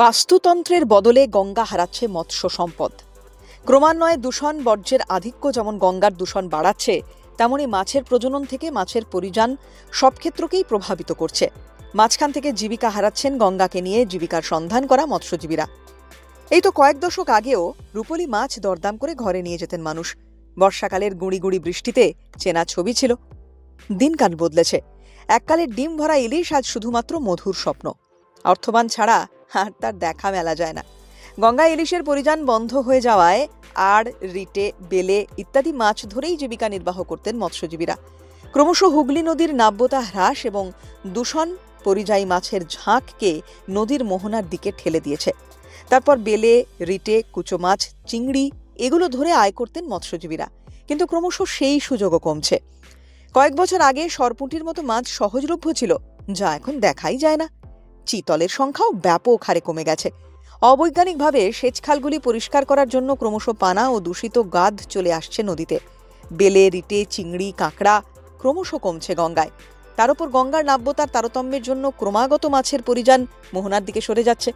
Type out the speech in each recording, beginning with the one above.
বাস্তুতন্ত্রের বদলে গঙ্গা হারাচ্ছে মৎস্য সম্পদ। ক্রমান্বয়ে দূষণ বর্জ্যের আধিক্য যেমন গঙ্গার দূষণ বাড়াচ্ছে, তেমনি মাছের প্রজনন থেকে মাছের পরিযান সব ক্ষেত্রকেই প্রভাবিত করছে। মাঝখান থেকে জীবিকা হারাচ্ছেন গঙ্গাকে নিয়ে জীবিকার সন্ধান করা মৎস্যজীবীরা। এই তো কয়েক দশক আগেও রূপলি মাছ দরদাম করে ঘরে নিয়ে যেতেন মানুষ। বর্ষাকালের গুঁড়ি গুঁড়ি বৃষ্টিতে চেনা ছবি ছিল। দিনকাল বদলেছে। এককালের ডিম ভরা ইলিশ আজ শুধুমাত্র মধুর স্বপ্ন। অর্থবান ছাড়া আর তার দেখা মেলা যায় না। গঙ্গা ইলিশের পরিযান বন্ধ হয়ে যাওয়ায় আর রিটে, বেলে ইত্যাদি মাছ ধরেই জীবিকা নির্বাহ করতেন মৎস্যজীবীরা। ক্রমশ হুগলি নদীর নাব্যতা হ্রাস এবং দূষণ পরিযায়ী মাছের ঝাঁককে নদীর মোহনার দিকে ঠেলে দিয়েছে। তারপর বেলে, রিটে, কুচো মাছ, চিংড়ি এগুলো ধরে আয় করতেন মৎস্যজীবীরা। কিন্তু ক্রমশ সেই সুযোগও কমছে। কয়েক বছর আগে সরপুঁটির মতো মাছ সহজলভ্য ছিল, যা এখন দেখাই যায় না। চিতলের সংখ্যাও ব্যাপক হারে কমে গেছে। অবৈজ্ঞানিকভাবে সেচখালগুলি পরিষ্কার করার জন্য ক্রমশ পানা ও দূষিত গাদ চলে আসছে নদীতে। বেলে, রিটে, চিংড়ি, কাঁকড়া ক্রমশ কমছে গঙ্গায়। তার উপর গঙ্গার নাব্যতার তারতম্যের জন্য ক্রমাগত মাছের পরিযান মোহনার দিকে সরে যাচ্ছে।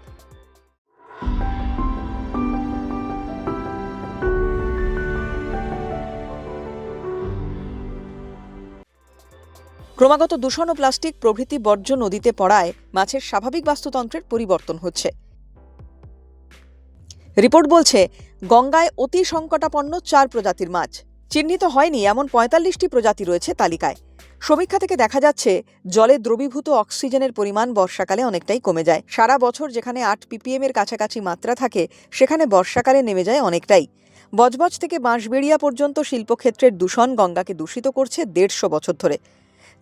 ক্রমাগত দূষণ ও প্লাস্টিক প্রভৃতি বর্জ্য নদীতে পড়ায় মাছের স্বাভাবিক বাস্তুতন্ত্রের পরিবর্তন হচ্ছে। রিপোর্ট বলছে, গঙ্গায় অতি সংকটাপন্ন চার প্রজাতির মাছ। চিহ্নিত হয়নি এমন পঁয়তাল্লিশটি প্রজাতি রয়েছে তালিকায়। সমীক্ষা থেকে দেখা যাচ্ছে, জলে দ্রবীভূত অক্সিজেনের পরিমাণ বর্ষাকালে অনেকটাই কমে যায়। সারা বছর যেখানে আট পিপিএম এর কাছাকাছি মাত্রা থাকে, সেখানে বর্ষাকালে নেমে যায় অনেকটাই। বজবজ থেকে বাঁশবেড়িয়া পর্যন্ত শিল্পক্ষেত্রের দূষণ গঙ্গাকে দূষিত করছে দেড়শো বছর ধরে।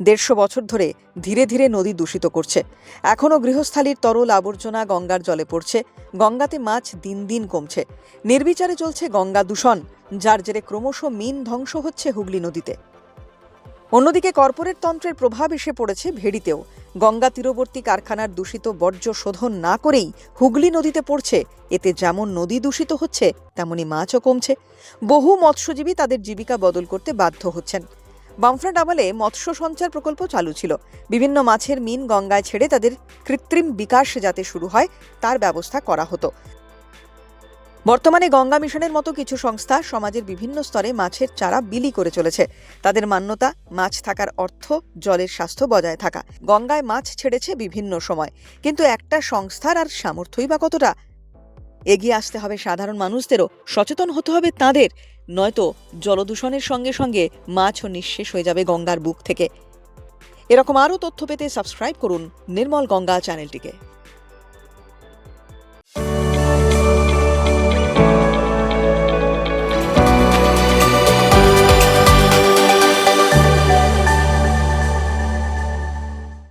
দেড়শো বছর ধরে ধীরে ধীরে নদী দূষিত করছে। এখনও গৃহস্থালির তরল আবর্জনা গঙ্গার জলে পড়ছে। গঙ্গাতে মাছ দিন দিন কমছে। নির্বিচারে চলছে গঙ্গা দূষণ, যার জেরে ক্রমশ মিন ধ্বংস হচ্ছে হুগলি নদীতে। অন্যদিকে কর্পোরেট তন্ত্রের প্রভাব এসে পড়েছে ভেড়িতেও। গঙ্গা তীরবর্তী কারখানার দূষিত বর্জ্য শোধন না করেই হুগলি নদীতে পড়ছে। এতে যেমন নদী দূষিত হচ্ছে, তেমনি মাছও কমছে। বহু মৎস্যজীবী তাদের জীবিকা বদল করতে বাধ্য হচ্ছেন। বামফ্রন্ট আমলে মৎস্য সঞ্চার প্রকল্প চালু ছিল। বিভিন্ন মাছের মিন গঙ্গায় ছেড়ে তাদের কৃত্রিম বিকাশ যাতে শুরু হয়, তার ব্যবস্থা করা হতো। বর্তমানে গঙ্গা মিশনের মতো কিছু সংস্থা সমাজের বিভিন্ন স্তরে মাছের চারা বিলি করে চলেছে। তাদের মান্যতা, মাছ থাকার অর্থ, জলের স্বাস্থ্য বজায় থাকা। গঙ্গায় মাছ ছেড়েছে বিভিন্ন সময়, কিন্তু একটা সংস্থার আর সামর্থ্যই বা কতটা? এগিয়ে আসতে হবে সাধারণ মানুষদেরও। সচেতন হতে হবে তাদের। নয়তো জলদূষণের সঙ্গে সঙ্গে মাছও নিঃশেষ হয়ে যাবে গঙ্গার বুক থেকে। এরকম আরও তথ্য পেতে সাবস্ক্রাইব করুন নির্মল গঙ্গা চ্যানেলটিকে।